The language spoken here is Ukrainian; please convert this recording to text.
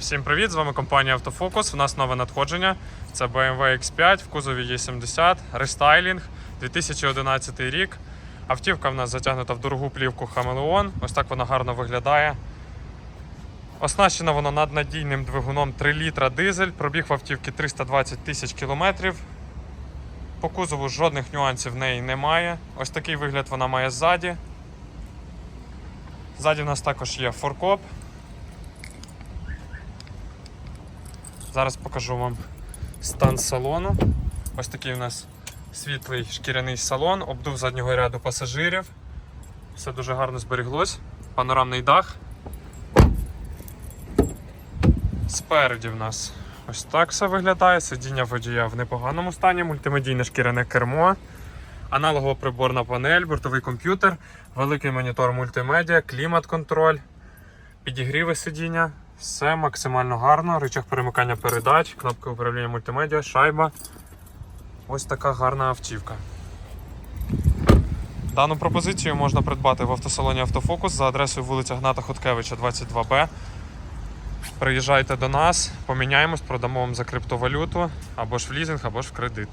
Всім привіт! З вами компанія Автофокус. У нас нове надходження. Це BMW X5 в кузові E70, рестайлінг, 2011 рік. Автівка в нас затягнута в дорогу плівку Хамелеон. Ось так вона гарно виглядає. Оснащена вона наднадійним двигуном 3 літра дизель. Пробіг в автівки 320 тисяч кілометрів. По кузову жодних нюансів в неї немає. Ось такий вигляд вона має ззаді. Ззаді в нас також є форкоп. Зараз покажу вам стан салону. Ось такий у нас світлий шкіряний салон, обдув заднього ряду пасажирів. Все дуже гарно зберіглось. Панорамний дах. Спереді в нас ось так все виглядає. Сидіння водія в непоганому стані, мультимедійне шкіряне кермо, аналогова приборна панель, бортовий комп'ютер, великий монітор мультимедіа, клімат-контроль, підігріви сидіння. Все максимально гарно. Рычаг перемикання передач, кнопка управління мультимедіа, шайба. Ось така гарна автівка. Дану пропозицію можна придбати в автосалоні Автофокус за адресою вулиця Гната Хоткевича, 22Б. Приїжджайте до нас, поміняємось, продамо вам за криптовалюту або ж в лізинг, або ж в кредит.